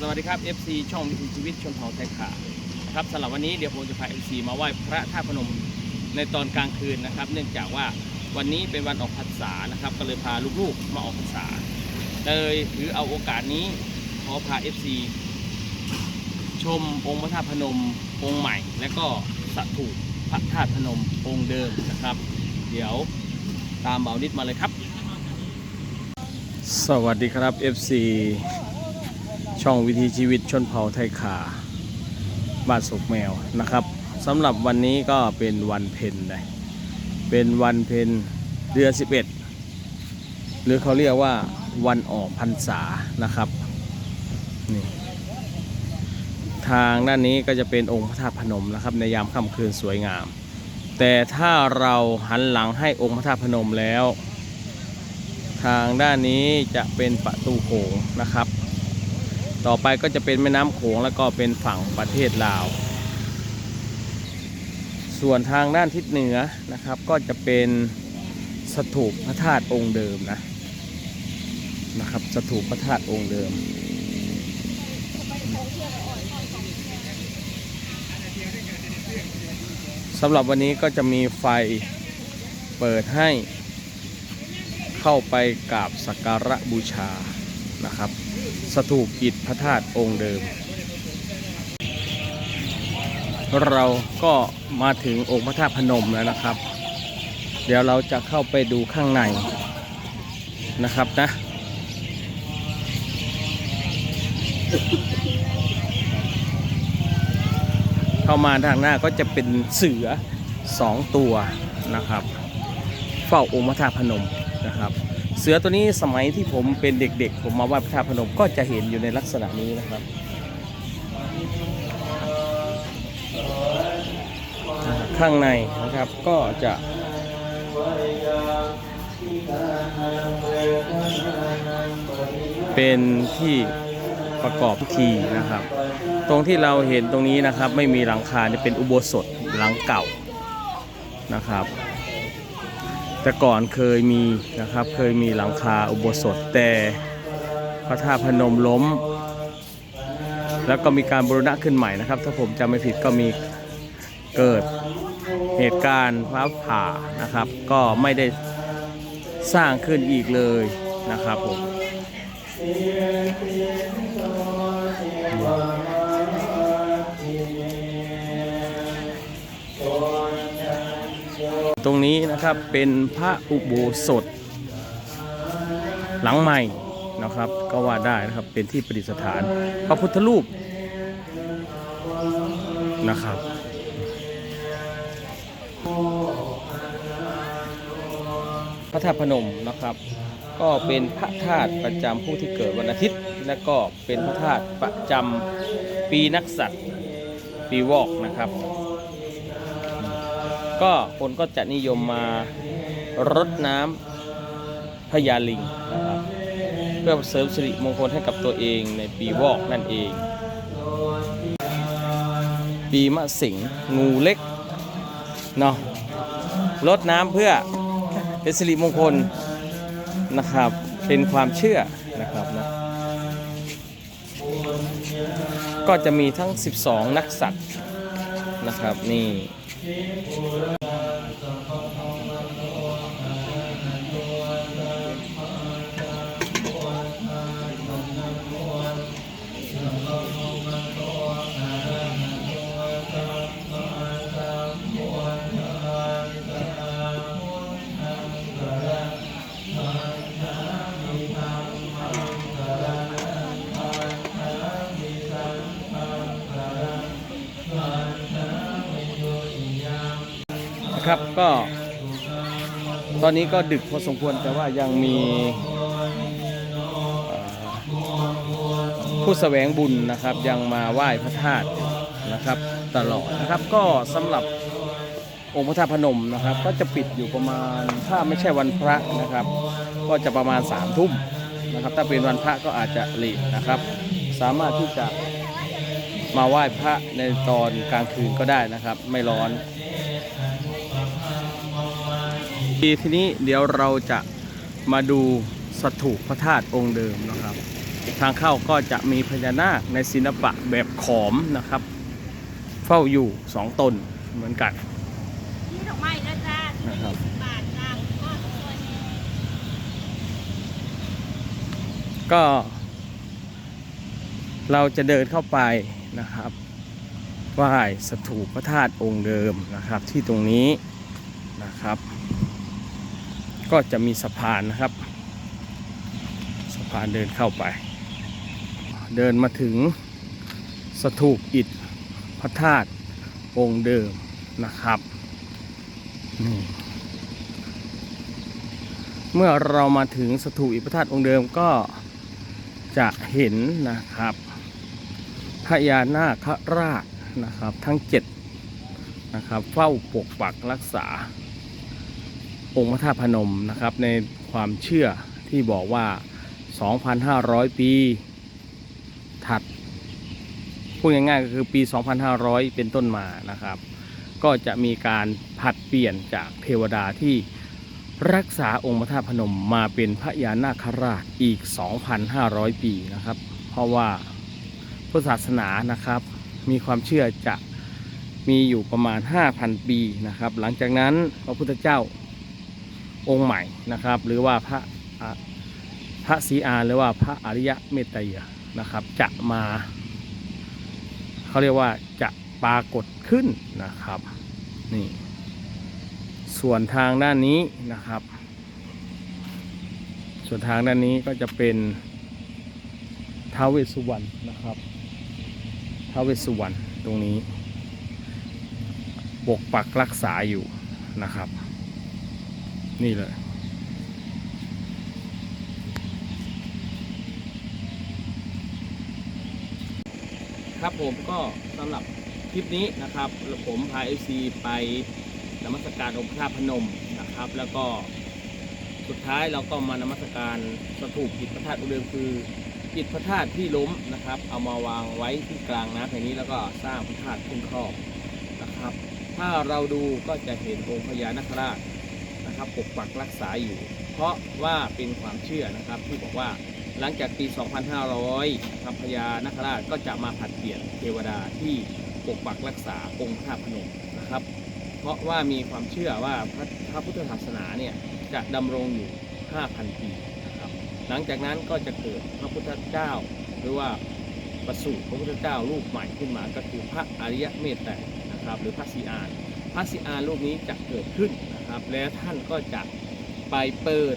สวัสดีครับ FC ช่องวิถีชีวิตชนเผ่าไทยขานะครับสำหรับวันนี้เดี๋ยวผมจะพา FC มาไหว้พระธาตุพนมในตอนกลางคืนนะครับ เนื่องจากว่าวันนี้เป็นวันออกพรรษานะครับ ก็เลยพาลูกๆมาออกพรรษา เลยถือเอาโอกาสนี้ขอพา FC ชมองค์พระธาตุพนมองค์ใหม่ และก็สัถูพระธาตุพนมองค์เดิมนะครับ เดี๋ยวตามเบานิดมาเลยครับ สวัสดีครับ FC ช่องวิถีชีวิตชนเผ่าไทยขาบ้านสุกแมวนะครับสำหรับวันนี้ก็เป็นวันเพ็ญเลยเป็นวันเพ็ญเดือน11 หรือเขาเรียกว่าวันออกพรรษานะครับนี่ทางด้านนี้ก็จะเป็นองค์พระธาตุพนมนะครับ ในยามค่ำคืนสวยงาม แต่ถ้าเราหันหลังให้องค์พระธาตุพนมแล้ว ทางด้านนี้จะเป็นประตูโขงนะครับ ต่อไปก็จะเป็นแม่น้ำโขงแล้วก็เป็นฝั่งประเทศลาว ส่วนทางด้านทิศเหนือนะครับ ก็จะเป็นสถูปพระธาตุองค์เดิมนะนะครับสถูปพระธาตุองค์เดิม สำหรับวันนี้ก็จะมีไฟเปิดให้เข้าไปกราบสักการะบูชานะครับ สถูปอิฐพระธาตุองค์เดิม เราก็มาถึงองค์พระธาตุพนมแล้วนะครับ เดี๋ยวเราจะเข้าไปดูข้างในนะครับนะเข้ามาทางหน้าก็จะเป็นเสือสองตัวนะครับ เฝ้าองค์พระธาตุพนมนะครับ เสือตัวนี้สมัยที่ผมเป็นเด็กๆ ผมมาไหว้พระธาตุพนมก็จะเห็นอยู่ในลักษณะนี้นะครับข้างในนะครับก็จะเป็นที่ประกอบพิธีนะครับ ตรงที่เราเห็นตรงนี้นะครับ ไม่มีหลังคาจะเป็นอุโบสถหลังเก่านะครับ แต่ก่อนเคยมีนะครับเคยมีหลังคาอุโบสถแต่พระธาตุพนมล้ม แล้วก็มีการบูรณะขึ้นใหม่นะครับ ถ้าผมจำไม่ผิดก็มีเกิดเหตุการณ์ฟ้าผ่านะครับ ก็ไม่ได้สร้างขึ้นอีกเลยนะครับผม ตรงนี้นะครับเป็นพระอุโบสถ หลังใหม่นะครับ ก็ว่าได้นะครับเป็นที่ประดิษฐาน พระพุทธรูปนะครับพระธาตุพนมนะครับ ก็เป็นพระธาตุประจำผู้ที่เกิดวันอาทิตย์ และก็เป็นพระธาตุประจำปีนักษัตริย์ปีวอกนะครับ ก็คนก็จะนิยมมารดน้ำพญาลิงนะครับเพื่อเสริมสิริมงคลให้กับตัวเองในปีวอกนั่นเอง ปีมะสิงงูเล็กเนาะรดน้ำเพื่อเป็นสิริมงคลนะครับ เป็นความเชื่อนะครับนะก็จะมีทั้ง 12 นักสัตว์นะครับนี่ นะ ครับก็ตอนนี้ก็ดึกพอสมควรแต่ว่ายังมีผู้แสวงบุญนะครับยังมาไหว้พระธาตุนะครับตลอดนะครับก็สำหรับองค์พระธาตุพนมนะครับ ก็จะปิดอยู่ประมาณถ้าไม่ใช่วันพระนะครับ ก็จะประมาณสามทุ่มนะครับ ถ้าเป็นวันพระก็อาจจะเลทนะครับ สามารถที่จะมาไหว้พระในตอนกลางคืนก็ได้นะครับ ไม่ร้อน ทีนี้เดี๋ยวเราจะมาดูสถูปพระธาตุองค์เดิมนะครับ ทางเข้าก็จะมีพญานาคในศิลปะแบบขอมนะครับ เฝ้าอยู่สองตนเหมือนกันนะครับก็ตัวนี้ก็เราจะเดินเข้าไปนะครับไหว้สถูปพระธาตุองค์เดิมนะครับที่ตรงนี้นะครับ ก็จะมีสะพานนะครับ สะพานเดินเข้าไป เดินมาถึงสถูปอิฐพระธาตุองค์เดิมนะครับนี่เมื่อเรามาถึงสถูปอิฐพระธาตุองค์เดิมก็จะเห็นนะครับพญานาคราชนะครับ ทั้งเจ็ดนะครับ เฝ้าปกปักรักษา องค์พระธาตุพนมนะครับ ในความเชื่อที่บอกว่า 2,500 ปีถัดพูดง่ายๆก็คือปี 2,500 เป็นต้นมานะครับ ก็จะมีการผัดเปลี่ยนจากเทวดาที่รักษาองค์พระธาตุพนมมาเป็นพระยานาคราชอีก 2,500 ปีนะครับ เพราะว่าพุทธศาสนานะครับ มีความเชื่อจะมีอยู่ประมาณ 5,000 ปีนะครับ หลังจากนั้นพระพุทธเจ้า องค์ใหม่นะครับ หรือว่าพระพระศรีอานหรือว่าพระอริยะเมตไตยนะครับ จะมาเขาเรียกว่าจะปรากฏขึ้นนะครับนี่ส่วนทางด้านนี้นะครับ ส่วนทางด้านนี้ก็จะเป็นท้าวเวสสุวรรณนะครับท้าวเวสสุวรรณตรงนี้ปกปักรักษาอยู่นะครับ นี่เลยครับผมก็สำหรับคลิปนี้นะครับผมพาเอซีไปนมัสการองค์พระธาตุพนมนะครับ แล้วก็สุดท้ายเราก็มานมัสการสถูปอิฐพระธาตุอุดมคืออิฐพระธาตุที่ล้มนะครับ เอามาวางไว้ที่กลางน้ำแห่งนี้แล้วก็สร้างพระธาตุขึ้นครอบนะครับ ถ้าเราดูก็จะเห็นองค์พญานาคราช นะครับปกปักรักษาอยู่ เพราะว่าเป็นความเชื่อนะครับที่บอกว่าหลังจากปี 2500ครับพญานาคราชก็จะมาผัดเปลี่ยนเทวดาที่ปกปักรักษาองค์พระธาตุพนมนะครับ เพราะว่ามีความเชื่อว่าพระพระพุทธศาสนาเนี่ยจะดำรงอยู่ 5,000 ปีนะครับ หลังจากนั้นก็จะเกิดพระพุทธเจ้า หรือว่าประสูติพระพุทธเจ้ารูปใหม่ขึ้นมาก็คือพระอริยเมตไตรนะครับ หรือพระศรีอาน พระศรีอานรูปนี้จะเกิดขึ้นนะครับ และท่านก็จะไปเปิด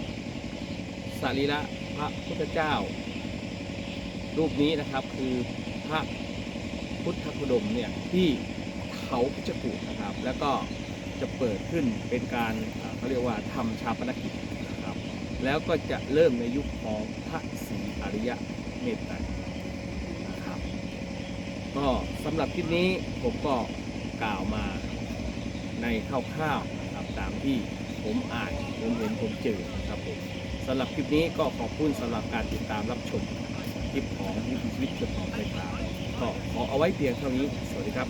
สรีระพระพุทธเจ้า รูปนี้นะครับคือพระพุทธคุดมเนี่ยที่เขาพิจกุนะครับ แล้วก็จะเปิดขึ้นเป็นการเขาเรียกว่าทำชาปนกิจนะครับ แล้วก็จะเริ่มในยุคของพระศรีอริยะเมตตรนะครับ ก็สำหรับคลิปนี้ผมก็กล่าวมา ในคร่าวๆนะครับตามที่ผมอ่านผมเห็นผมเจอนะครับผมสำหรับคลิปนี้ก็ขอบคุณสำหรับการติดตามรับชมคลิปของวิถีชีวิตเกี่ยวกับไฟฟ้าก็ขอเอาไว้เพียงเท่านี้ สวัสดีครับ